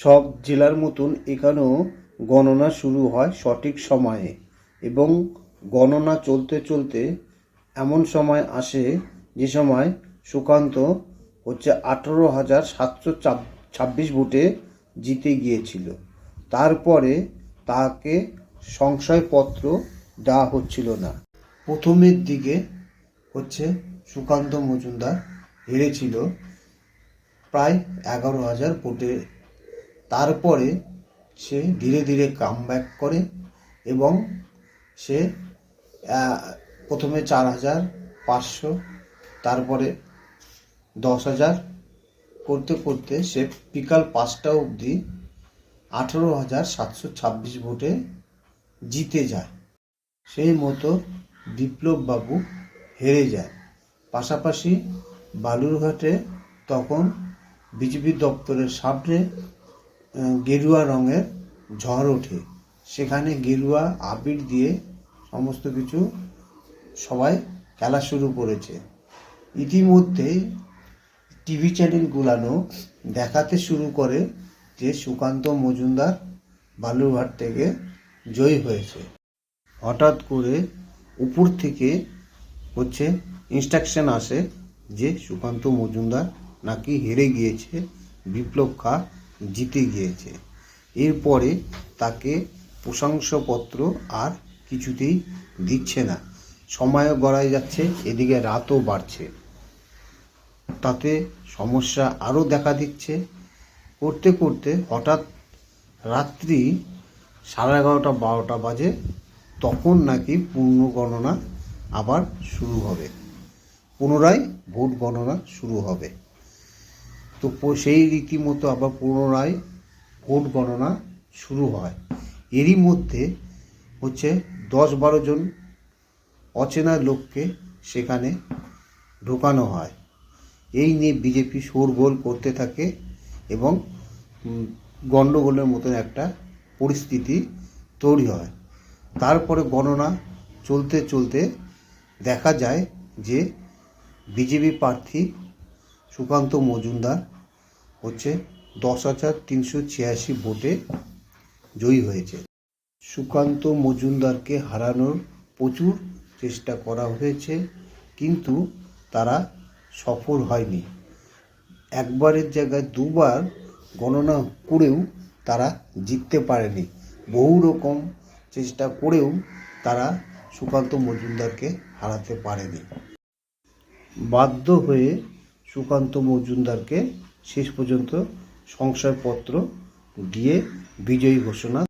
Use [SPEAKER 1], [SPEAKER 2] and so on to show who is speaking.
[SPEAKER 1] সব জেলার মতন এখানেও গণনা শুরু হয় সঠিক সময়ে এবং গণনা চলতে চলতে এমন সময় আসে যে সময় সুকান্ত হচ্ছে আঠেরো হাজার সাতশো ছাব্বিশ ভোটে জিতে গিয়েছিল। তারপরে তাকে সংশয়পত্র দেওয়া হচ্ছিল না। প্রথমের দিকে হচ্ছে সুকান্ত মজুমদার হেরেছিল। প্রায় এগারো হাজার ভোটে তারপরে সে ধীরে ধীরে কাম ব্যাক করে এবং সে প্রথমে চার হাজার পাঁচশো, তারপরে দশ হাজার করতে করতে সে বিকাল পাঁচটা অবধি আঠেরো হাজার সাতশো ছাব্বিশ ভোটে জিতে যায়। সেই মতো বিপ্লববাবু হেরে যায়। পাশাপাশি বালুরঘাটে তখন বিজেপি দপ্তরের সামনে গেরুয়া রঙের ঝড় ওঠে। সেখানে গেরুয়া আবির দিয়ে সমস্ত কিছু সবাই খেলা শুরু করেছে। ইতিমধ্যেই টিভি চ্যানেলগুলানো দেখাতে শুরু করে যে সুকান্ত মজুমদার বালুরঘাট থেকে জয়ী হয়েছে। হঠাৎ করে উপর থেকে হচ্ছে ইনস্ট্রাকশন আসে যে সুকান্ত মজুমদার নাকি হেরে গিয়েছে বিপ্লব খা জিতে গিয়েছে। এরপরে তাকে প্রশংসাপত্র আর কিছুতেই দিচ্ছে না। সময়ও গড়ায় যাচ্ছে, এদিকে রাতও বাড়ছে। তাতে সমস্যা আরও দেখা দিচ্ছে। করতে করতে হঠাৎ রাত্রি সাড়ে এগারোটা, বারোটা বাজে, তখন নাকি পূর্ণ গণনা আবার শুরু হবে। পুনরায় ভোট গণনা শুরু হবে। তো সেই রীতিমতো আবার পুনরায় ভোট গণনা শুরু হয়। এরই মধ্যে হচ্ছে দশ বারো জন অচেনা লোককে সেখানে ঢোকানো হয়। এই নিয়ে বিজেপি শোরগোল করতে থাকে এবং গণ্ডগোলের মতন একটা পরিস্থিতি তৈরি হয়। তারপরে গণনা চলতে চলতে দেখা যায় যে বিজেপি প্রার্থী সুকান্ত মজুমদার হচ্ছে দশ হাজার তিনশো ছিয়াশি ভোটে জয়ী হয়েছে। সুকান্ত মজুমদারকে হারানোর প্রচুর চেষ্টা করা হয়েছে, কিন্তু তারা সফল হয়নি। একবারের জায়গায় দুবার গণনা করেও তারা জিততে পারেনি। বহু রকম চেষ্টা করেও তারা সুকান্ত মজুমদারকে হারাতে পারেনি। বাধ্য হয়ে সুকান্ত মজুমদারকে শেষ পর্যন্ত সংশয়পত্র দিয়ে বিজয়ী ঘোষণা